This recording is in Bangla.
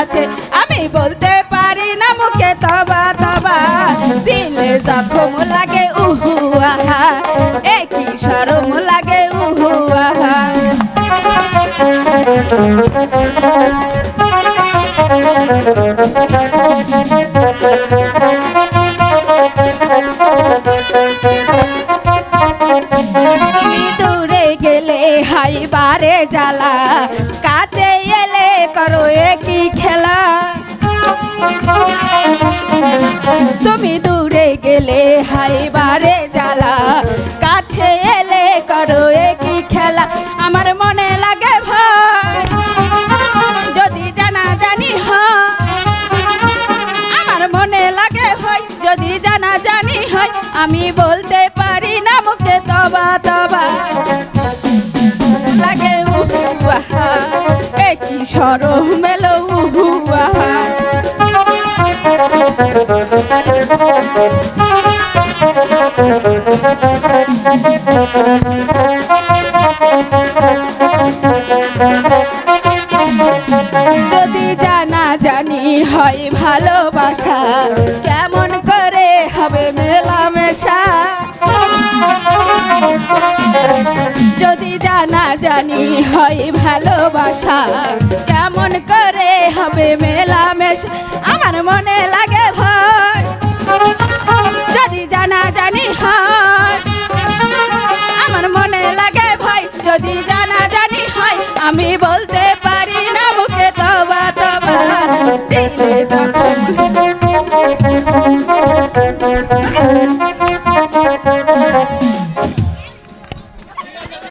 আছে। আমি বলতে পারি না, মুখে তবা তবা। দিলে জখম লাগে, উহু, আহা। একই সরম লাগে, উহু, আহা। তুমি দূরে গেলে হাই বারে জ্বালা। তুমি দূরে গেলে হাই বারে জ্বালা। কাছে এলে করো একই খেলা, আমার মনে লাগে ভয়। যদি জানা জানি হয়, আমার মনে লাগে ভয়। যদি জানা জানি হয়, আমি বলতে পারি না মুখে তবা তবা। লাগে উহু আহা। একই সরম মেলো, উহু, আহা। হয় ভালোবাসা। কেমন করে হবে মেলামেশা? যদি জানা জানি হয় ভালোবাসা, কেমন করে হবে মেলামেশা? আমার মনে লাগে ভয়। যদি জানা জানি হয়, আমার মনে লাগে ভয়। যদি জানা জানি হয়, আমি বলতে দিলে তখন